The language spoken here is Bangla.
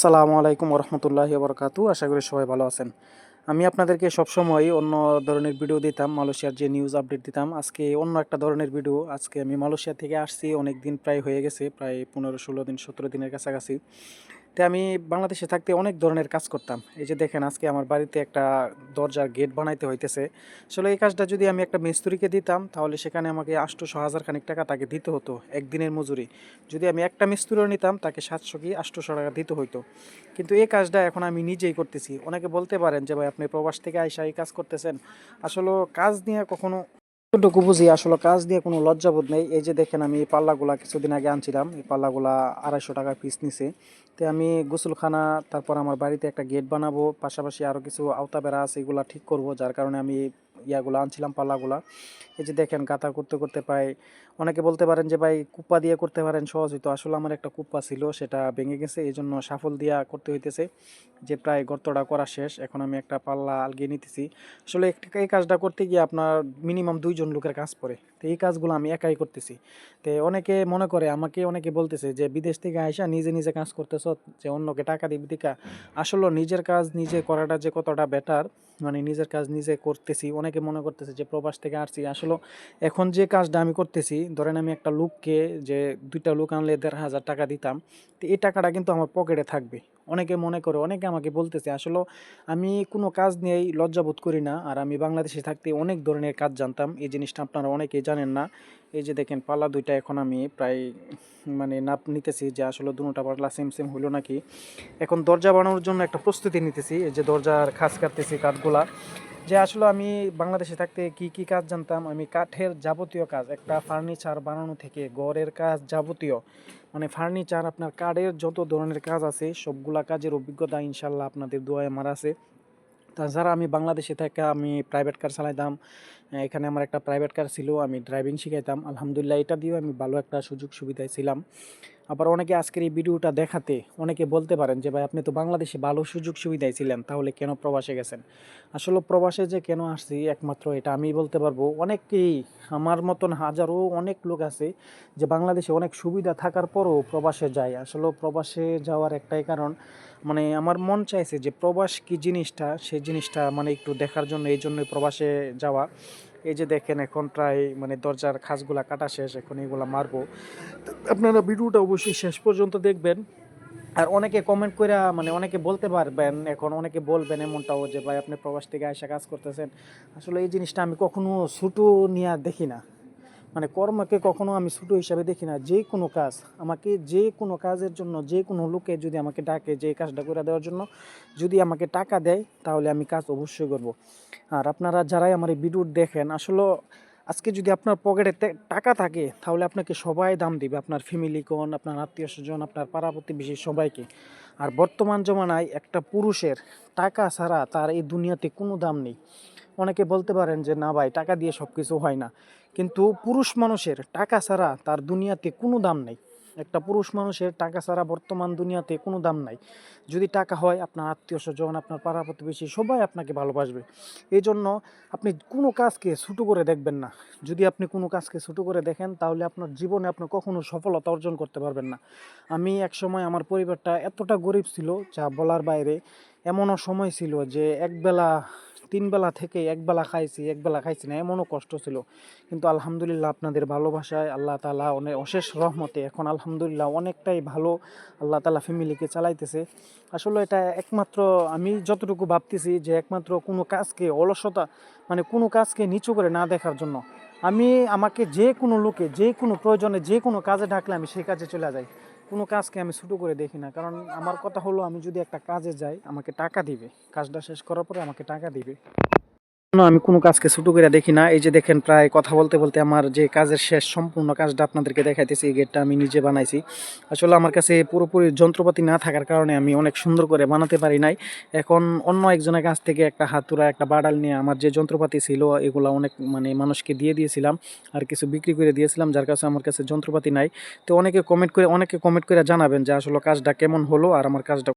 আসসালামু আলাইকুম রহমতুল্লাহি বরকাতু আশা করি সবাই ভালো আছেন। আমি আপনাদেরকে সবসময় অন্য ধরনের ভিডিও দিতাম, মালয়েশিয়ার যে নিউজ আপডেট দিতাম, আজকে অন্য একটা ধরনের ভিডিও। আজকে আমি মালয়েশিয়া থেকে আসছি অনেক দিন প্রায় হয়ে গেছে, প্রায় পনেরো, ষোলো দিন, সতেরো দিনের কাছাকাছি। তো আমি বাংলাদেশে থাকতে অনেক ধরনের কাজ করতাম। এই যে দেখেন, আজকে আমার বাড়িতে একটা দরজার গেট বানাইতে হইতেছে। আসলে এই কাজটা যদি আমি একটা মিস্ত্রিকে দিতাম, তাহলে সেখানে আমাকে আটশোশো হাজার খানিক টাকা তাকে দিতে হতো, একদিনের মজুরি। যদি আমি একটা মিস্ত্রিও নিতাম, তাকে সাতশো কি আটশোশো টাকা দিতে হইতো। কিন্তু এই কাজটা এখন আমি নিজেই করতেছি। অনেকে বলতে পারেন যে, ভাই, আপনি প্রবাস থেকে আইসা এই কাজ করতেছেন। আসলে কাজ নিয়ে কখনো যতটুকু বুঝি আসলে কাজ দিয়ে কোনো লজ্জাবোধ নেই। এই যে দেখেন আমি এই পাল্লাগুলা কিছুদিন আগে আনছিলাম। এই পাল্লাগুলা আড়াইশো টাকা পিস নিছে। তো আমি গোসলখানা, তারপর আমার বাড়িতে একটা গেট বানাবো, পাশাপাশি আরও কিছু আওতা বেড়া আছে, এগুলা ঠিক করব, যার কারণে আমি ইয়াগুলো আনছিলাম পাল্লাগুলা। এই যে দেখেন গাতা করতে করতে পাই অনেকে বলতে পারেন যে, ভাই, কুপ্পা দিয়ে করতে পারেন সহজ হইতো। আসলে আমার একটা কুপ্পা ছিল, সেটা ভেঙে গেছে এই জন্য সাফল দিয়া করতে হইতেছে যে, প্রায় গর্তটা করা শেষ। এখন আমি একটা পাল্লা আলগিয়ে নিতেছি। আসলে এই কাজটা করতে গিয়ে আপনার মিনিমাম দুইজন লোকের কাজ পড়ে। তো এই কাজগুলো আমি একাই করতেছি। তো অনেকে মনে করে, আমাকে অনেকে বলতেছে যে, বিদেশ থেকে আইসা নিজে নিজে কাজ করতেছ, যে অন্যকে টাকা দিবি দিকা? আসলে নিজের কাজ নিজে করাটা যে কতটা বেটার মানে নিজের কাজ নিজে করতেছি, অনেকে মনে করতেছে যে, প্রবাস থেকে আসছি। আসলে এখন যে কাজটা আমি করতেছি, ধরেন আমি একটা লোককে যে দুইটা লোক আনলে দেড় হাজার টাকা দিতাম, তো এই টাকাটা কিন্তু আমার পকেটে থাকবে। অনেকে মনে করে, অনেকে আমাকে বলতেছে, আসলে আমি কোনো কাজ নিয়েই লজ্জাবোধ করি না আর আমি বাংলাদেশে থাকতে অনেক ধরনের কাজ জানতাম। এই জিনিসটা আপনারা অনেকেই জানেন না। এই যে দেখেন, পাল্লা দুইটা এখন আমি প্রায় মানে নাপ নিতেছি যে আসলে দুটা পাল্লা সেম সেম হইল নাকি। এখন দরজা বানানোর জন্য একটা প্রস্তুতি নিতেছি, এই যে দরজার খাস কাটতেছি কাঠগুলা। যে আসলে আমি বাংলাদেশে থাকতে কি কি কাজ জানতাম? আমি কাঠের যাবতীয় কাজ, একটা ফার্নিচার বানানো থেকে ঘরের কাজ যাবতীয়। মানে ফার্নিচার, আপনার কাঠের যত ধরনের কাজ আছে, সবগুলা কাজের অভিজ্ঞতা ইনশাল্লাহ আপনাদের দোয়ায় আমার আছে। তাছাড়া আমি বাংলাদেশে থেকে আমি প্রাইভেট কার চালাইতাম। এখানে আমার একটা প্রাইভেট কার ছিল, আমি ড্রাইভিং শিখাইতাম। আলহামদুলিল্লাহ এটা দিয়েও আমি ভালো একটা সুযোগ সুবিধায় ছিলাম। আবার অনেকে আজকের এই ভিডিওটা দেখাতে অনেকে বলতে পারেন যে, ভাই, আপনি তো বাংলাদেশে ভালো সুযোগ সুবিধায় ছিলেন, তাহলে কেন প্রবাসে গেছেন? আসলে প্রবাসে যে কেন আসছি, একমাত্র এটা আমি বলতে পারব। অনেকেই, আমার মতন হাজারো অনেক লোক আছে যে, বাংলাদেশে অনেক সুবিধা থাকার পরও প্রবাসে যায়। আসলে প্রবাসে যাওয়ার একটাই কারণ মানে আমার মন চাইছে যে, প্রবাস কি জিনিসটা, সেই জিনিসটা মানে একটু দেখার জন্য, এই জন্যই প্রবাসে যাওয়া। এই যে দেখেন এখন প্রায় মানে দরজার খাসগুলা কাটা শেষ, এখন এগুলা মারবো। আপনারা ভিডিওটা অবশ্যই শেষ পর্যন্ত দেখবেন। আর অনেকে কমেন্ট করে মানে অনেকে বলতে পারবেন, এখন অনেকে বলবেন এমনটাও যে, ভাই, আপনি প্রবাস থেকে আয়সা কাজ করতেছেন। আসলে এই জিনিসটা আমি কখনো ছুটো নিয়ে দেখি না। মানে কর্মকে কখনো আমি ছোটো হিসাবে দেখি না। যে কোনো কাজ, আমাকে যে কোনো কাজের জন্য, যে কোনো লোকে যদি আমাকে ডাকে যে কাজটা করে দেওয়ার জন্য, যদি আমাকে টাকা দেয়, তাহলে আমি কাজ অবশ্যই করব। আর আপনারা যারাই আমার এই ভিডিও দেখেন, আসলে আজকে যদি আপনার পকেটে টাকা থাকে, তাহলে আপনাকে সবাই দাম দিবে। আপনার ফ্যামিলি কোন, আপনার আত্মীয় স্বজন, আপনার পাড়া প্রতিবেশী সবাইকে। আর বর্তমান জমানায় একটা পুরুষের টাকা ছাড়া তার এই দুনিয়াতে কোনো দাম নেই। অনেকে বলতে পারেন যে, না ভাই, টাকা দিয়ে সব কিছু হয় না। কিন্তু পুরুষ মানুষের টাকা ছাড়া তার দুনিয়াতে কোনো দাম নেই। একটা পুরুষ মানুষের টাকা ছাড়া বর্তমান দুনিয়াতে কোনো দাম নাই। যদি টাকা হয়, আপনার আত্মীয় স্বজন, আপনার পাড়া প্রতিবেশী সবাই আপনাকে ভালোবাসবে। এই জন্য আপনি কোনো কাজকে ছোটো করে দেখবেন না। যদি আপনি কোনো কাজকে ছোটো করে দেখেন, তাহলে আপনার জীবনে আপনি কখনো সফলতা অর্জন করতে পারবেন না। আমি এক সময় আমার পরিবারটা এতটা গরিব ছিল, যা বলার বাইরে এমনও সময় ছিল যে একবেলা তিন বেলা থেকে একবেলা খাইছি একবেলা খাইছি না, এমনও কষ্ট ছিল। কিন্তু আলহামদুলিল্লাহ আপনাদের ভালোবাসায় আল্লাহ তালা অনেক অশেষ রহমতে এখন আলহামদুলিল্লাহ অনেকটাই ভালো আল্লাহ তালা ফ্যামিলিকে চালাইতেছে। আসলে এটা একমাত্র আমি যতটুকু ভাবতেছি যে একমাত্র কোনো কাজকে অলসতা মানে কোনো কাজকে নিচু করে না দেখার জন্য। আমি আমাকে যে কোনো লোকে, যে কোনো প্রয়োজনে, যে কোনো কাজে ঢাকলে আমি সেই কাজে চলে যাই। কোনো কাজকে আমি ছোটো করে দেখি না। কারণ আমার কথা হলো, আমি যদি একটা কাজে যাই, আমাকে টাকা দিবে। কাজটা শেষ করার পরে আমাকে টাকা দিবে। আমি কোনো কাজকে ছোটো করে দেখি না। এই যে দেখেন প্রায় কথা বলতে বলতে আমার যে কাজের শেষ সম্পূর্ণ কাজটা আপনাদেরকে দেখাইতেছি, এই গেটটা আমি নিজে বানাইছি। আসলে আমার কাছে পুরোপুরি যন্ত্রপাতি না থাকার কারণে আমি অনেক সুন্দর করে বানাতে পারি নাই। এখন অন্য একজনের কাছ থেকে একটা হাতুরা একটা বাডাল নিয়ে আমার যে যন্ত্রপাতি ছিল, এগুলো অনেক মানে মানুষকে দিয়ে দিয়েছিলাম আর কিছু বিক্রি করে দিয়েছিলাম, যার কাছে আমার কাছে যন্ত্রপাতি নাই। তো অনেকে কমেন্ট করে, অনেকে কমেন্ট করে জানাবেন যে আসলে কাজটা কেমন হলো আর আমার কাজটা